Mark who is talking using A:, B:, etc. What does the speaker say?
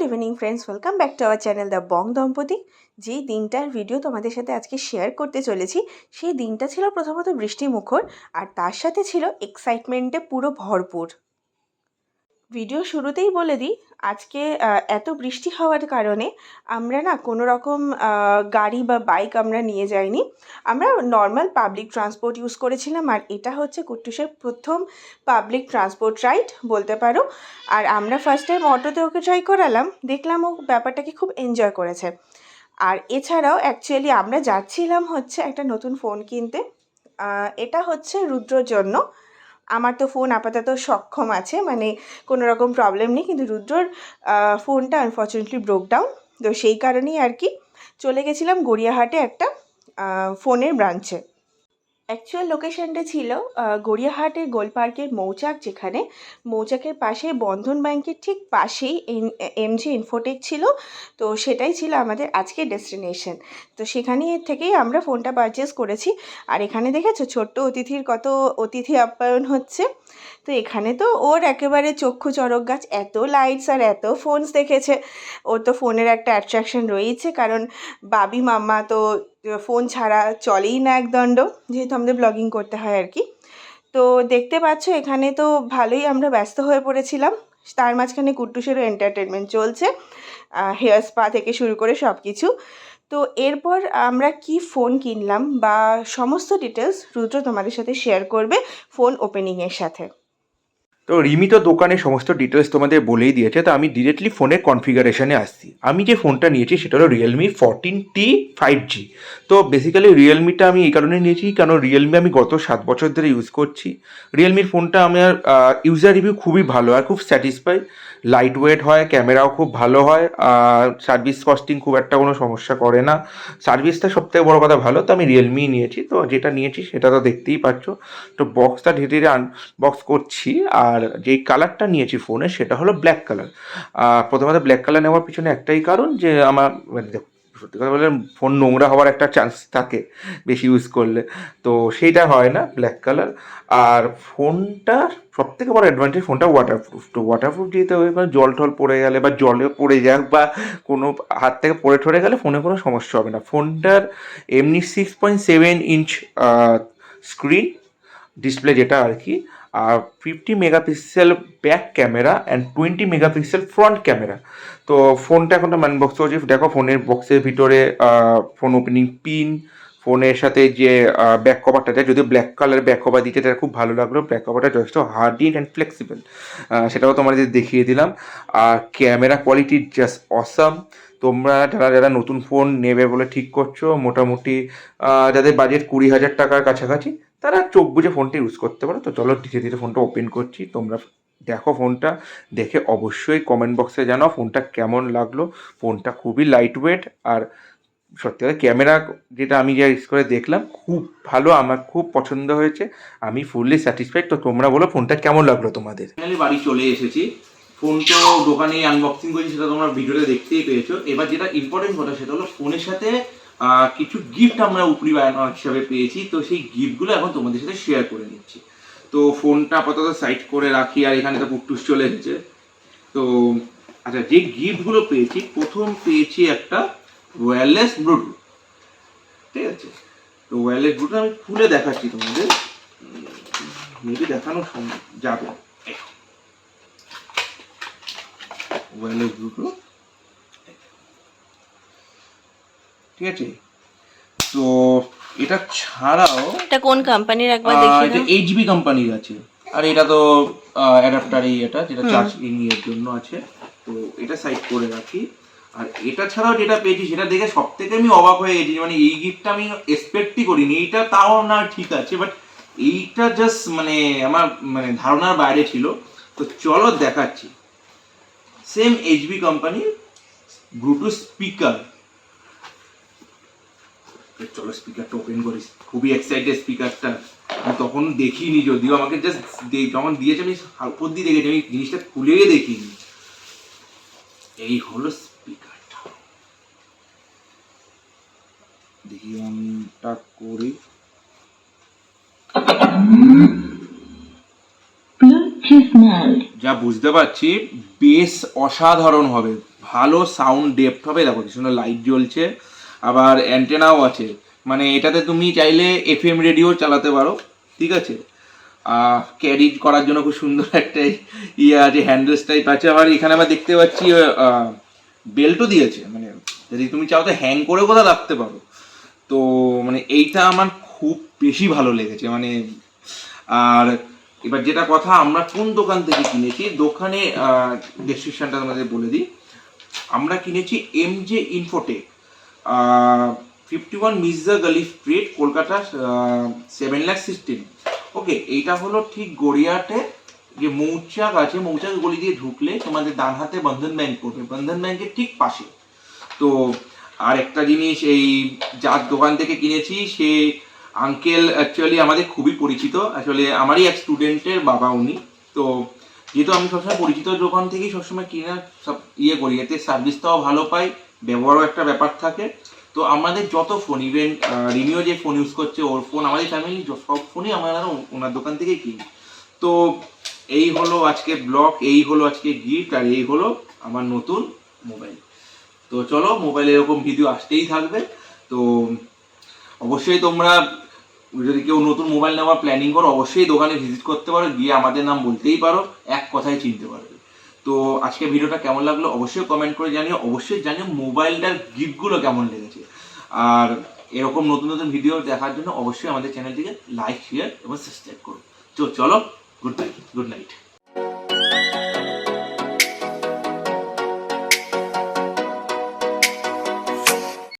A: Good evening friends welcome back to our channel the Bong দম্পতি যে দিনটার video তোমাদের সাথে আজকে শেয়ার করতে চলেছি, সেই দিনটা ছিল প্রথমত বৃষ্টি মুখর আর তার সাথে ছিল এক্সাইটমেন্টে পুরো ভরপুর। ভিডিও শুরুতেই বলে দিই আজকে এত বৃষ্টি হওয়ার কারণে আমরা না কোনো রকম গাড়ি বা বাইক আমরা নিয়ে যাইনি। আমরা নর্মাল পাবলিক ট্রান্সপোর্ট ইউজ করেছিলাম আর এটা হচ্ছে কুট্টুসের প্রথম পাবলিক ট্রান্সপোর্ট রাইড বলতে পারো। আর আমরা ফার্স্ট টাইম অটোতে ওকে ট্রাই করালাম, দেখলাম ও ব্যাপারটাকে খুব এনজয় করেছে। আর এছাড়াও অ্যাকচুয়ালি আমরা যাচ্ছিলাম হচ্ছে একটা নতুন ফোন কিনতে এটা হচ্ছে রুদ্রর জন্য। আমার তো ফোন আপাতত সক্ষম আছে মানে কোনো রকম প্রবলেম নেই, কিন্তু রুদ্রর ফোনটা আনফর্চুনেটলি ব্রোক ডাউন তো সেই কারণেই আর কি চলে গেছিলাম গড়িয়াহাটে একটা ফোনের ব্রাঞ্চে অ্যাকচুয়াল লোকেশনটা ছিল গড়িয়াহাটের গোল পার্কের মৌচাক, যেখানে মৌচাকের পাশে বন্ধন ব্যাংকের ঠিক পাশেই এম এমজি ইনফোটেক ছিল। তো সেটাই ছিল আমাদের আজকের ডেস্টিনেশন তো সেখানে থেকেই আমরা ফোনটা পারচেস করেছি। আর এখানে দেখেছ, ছোট্ট অতিথির কত অতিথি আপ্যায়ন হচ্ছে। তো এখানে তো ওর একেবারে চক্ষু চরক গাছ, এত লাইটস আর এত ফোনস দেখেছে। ওর তো ফোনের একটা অ্যাট্রাকশন রয়েছে কারণ বাবি মাম্মা তো ফোন ছাড়া চলেই না একদণ্ড যেহেতু আমাদের ব্লগিং করতে হয় আর কি। তো দেখতে পাচ্ছ, এখানে তো ভালোই আমরা ব্যস্ত হয়ে পড়েছিলাম। তার মাঝখানে কুট্টুসেরও এন্টারটেনমেন্ট চলছে হেয়ার স্পা থেকে শুরু করে সব কিছু তো এরপর আমরা কি ফোন কিনলাম বা সমস্ত ডিটেলস রুদ্র তোমাদের সাথে শেয়ার করবে ফোন ওপেনিংয়ের সাথে।
B: তো রিমি তো দোকানে সমস্ত ডিটেলস তোমাদের বলেই দিয়েছে, তো আমি ডিরেক্টলি ফোনের কনফিগারেশনে আসছি। আমি যে ফোনটা নিয়েছি সেটা হলো Realme fourteen T five G তো বেসিক্যালি রিয়েলমিটা আমি এই কারণে নিয়েছি কারণ রিয়েলমি আমি গত সাত বছর ধরে ইউজ করছি। রিয়েলমির ফোনটা আমার ইউজার রিভিউ খুবই ভালো আর খুব স্যাটিসফাই লাইট ওয়েট হয় ক্যামেরাও খুব ভালো হয়, আর সার্ভিস কস্টিং খুব একটা কোনো সমস্যা করে না। সার্ভিসটা সবথেকে বড় কথা ভালো, তো আমি রিয়েলমি নিয়েছি। তো যেটা নিয়েছি সেটা তো দেখতেই পাচ্ছ। তো বক্সটা ধীরে ধীরে আনবক্স করছি, আর যেই কালারটা নিয়েছি ফোনে সেটা হলো ব্ল্যাক কালার প্রথমত ব্ল্যাক কালার নেওয়ার পিছনে একটাই কারণ যে আমার মানে দেখো, সত্যি কথা বললে ফোন নোংরা হওয়ার একটা চান্স থাকে বেশি ইউজ করলে। তো সেইটা হয় না ব্ল্যাক কালার আর ফোনটা সব থেকে বড় অ্যাডভান্টেজ ফোনটা ওয়াটারপ্রুফ তো ওয়াটারপ্রুফ যেতে হবে মানে জল টল পড়ে গেলে বা জলে পড়ে যাক বা কোনো হাত থেকে পড়ে ঠরে গেলে ফোনে কোনো সমস্যা হবে না। ফোনটার এমনি six point seven inch screen display যেটা আর কি আর fifty megapixel back camera and twenty megapixel front camera তো ফোনটা এখন ম্যান বক্স হচ্ছে দেখো ফোনের বক্সের ভিতরে ফোন ওপেনিং পিন ফোনের সাথে যে ব্যাক কভারটা দেয় যদিও ব্ল্যাক কালার ব্যাক কভার দিতে এটা খুব ভালো লাগল। ব্যাক কভারটা যথেষ্ট হার্ডি অ্যান্ড ফ্লেক্সিবল সেটাও তোমাদের দেখিয়ে দিলাম। আর ক্যামেরা কোয়ালিটি জাস্ট অসাম তোমরা যারা যারা নতুন ফোন নেবে বলে ঠিক করছ, মোটামুটি যাদের বাজেট কুড়ি হাজার টাকার কাছাকাছি তারা চোখ বুঝে ফোনটা ইউজ করতে পারো। তো চলো ধীরে ধীরে ফোনটা ওপেন করছি। তোমরা দেখো ফোনটা দেখে অবশ্যই কমেন্ট বক্সে জানাও ফোনটা কেমন লাগল। ফোনটা খুবই লাইট ওয়েট আর সত্যি কথা ক্যামেরা যেটা আমি যা ইউজ করে দেখলাম, খুব ভালো, আমার খুব পছন্দ হয়েছে। আমি ফুললি স্যাটিসফাইড তো তোমরা বলো ফোনটা কেমন লাগল তোমাদের?
C: বাড়ি চলে এসেছি। ফোন তো দোকানে আনবক্সিং করেছি, সেটা তোমরা ভিডিওতে দেখতেই পেয়েছ। এবার যেটা ইম্পর্টেন্ট কথা, সেটা হলো ফোনের সাথে কিছু গিফট আমরা উপরি বায়না হিসাবে পেয়েছি। তো সেই গিফটগুলো এখন তোমাদের সাথে শেয়ার করে নিচ্ছি। তো ফোনটা আপাতত সাইড করে রাখি আর এখানে তো পুটুস চলে এসেছে। তো আচ্ছা যে গিফটগুলো পেয়েছি প্রথম পেয়েছি একটা ওয়্যারলেস ব্লুটুথ ঠিক আছে? তো ওয়্যারলেস ব্লুটুথ আমি খুলে দেখাচ্ছি তোমাদের। মেবি দেখানো যাবে। ওয়্যারলেস ব্লুটুথ ঠিক আছে? তো এটা ছাড়াও
A: এটা কোন কোম্পানির একবার দেখিয়ে
C: এটা এইচবি কোম্পানির আছে। আর এটা তো অ্যাডাপ্টার এই এটা যেটা চার্জ এর জন্য আছে। তো এটা সাইড করে রাখি। আর এটা ছাড়াও যেটা পেয়েছি সেটা দেখে সব থেকে আমি অবাক হয়ে গেছি মানে এই গিফটটা আমি এক্সপেক্টই করিনি। এইটা তাও না ঠিক আছে বাট এইটা জাস্ট মানে আমার মানে ধারণার বাইরে ছিল। তো চলো দেখাচ্ছি। সেম এইচবি কোম্পানির ব্লুটুথ স্পিকার চলো স্পিকারটা ওপেন করিস। খুবই এক্সাইটেড স্পিকারটা আমি তখন দেখিনি যদিও, আমাকে জাস্ট যখন দিয়েছে আমি উপর দিয়ে দেখেছি, আমি জিনিসটা খুলে দেখিনি। এই হলো স্পিকারটা দেখি অনটা করি। যা
B: বুঝতে পারছি বেশ অসাধারণ হবে। ভালো সাউন্ড ডেপথ হবে। দেখো সুন্দর লাইট জ্বলছে। আবার অ্যান্টেনাও আছে। মানে এটাতে তুমি চাইলে এফএম রেডিও চালাতে পারো, ঠিক আছে? ক্যারি করার জন্য খুব সুন্দর একটা ইয়ে আছে হ্যান্ডেলস টাইপ আছে। আবার এখানে আবার দেখতে পাচ্ছি বেল্টও দিয়েছে। মানে যদি তুমি চাও তো হ্যাং করে কোথাও রাখতে পারো। তো মানে এইটা আমার খুব বেশি ভালো লেগেছে। মানে আর এবার যেটা কথা, আমরা কোন দোকান থেকে কিনেছি? দোকানে ডেসক্রিপশনটা তোমাদের বলে দিই। আমরা কিনেছি M J Infotech fifty one Mirza গলি street Kolkata seven lakh sixteen okay এইটা হলো ঠিক গড়িয়াতে যে মৌচাক আছে, মৌচাক গলি দিয়ে ঢুকলে তোমাদের ডান হাতে বন্ধন ব্যাংক পড়বে বন্ধন ব্যাংকের ঠিক পাশে। তো আর একটা জিনিস, এই যার দোকান থেকে কিনেছি, সে আঙ্কেল অ্যাকচুয়ালি আমাদের খুবই পরিচিত। আসলে আমারই এক স্টুডেন্টের বাবা উনি। তো যেহেতু আমি সবসময় পরিচিত দোকান থেকেই সবসময় কিনে সব ইয়ে করি, এতে সার্ভিসটাও ভালো পাই। ব্যবহারও একটা ব্যাপার থাকে। তো আমাদের যত ফোন ইভেন রিমিও যে ফোন ইউজ করছে, ওর ফোন আমাদের ফ্যামিলি সব ফোনই আমরা ওনার দোকান থেকেই কিনি। তো এই হলো আজকে ব্লগ এই হলো আজকে গিফট, আর এই হলো আমার নতুন মোবাইল তো চলো মোবাইলে এরকম ভিডিও আসতেই থাকবে। তো অবশ্যই তোমরা, যদি কেউ নতুন মোবাইল নেওয়ার প্ল্যানিং করো, অবশ্যই দোকানে ভিজিট করতে পারো, গিয়ে আমাদের নাম বলতেই পারো, এক কথায় চিনতে পারবে। তো আজকে ভিডিওটা কেমন লাগল অবশ্যই কমেন্ট করে জানিও। অবশ্যই জানিও মোবাইলটার গিফটগুলো কেমন লেগেছে। আর এরকম নতুন নতুন ভিডিও দেখার জন্য অবশ্যই আমাদের চ্যানেলটিকে লাইক শেয়ার এবং সাবস্ক্রাইব করুন তো চলো গুড নাইট গুড নাইট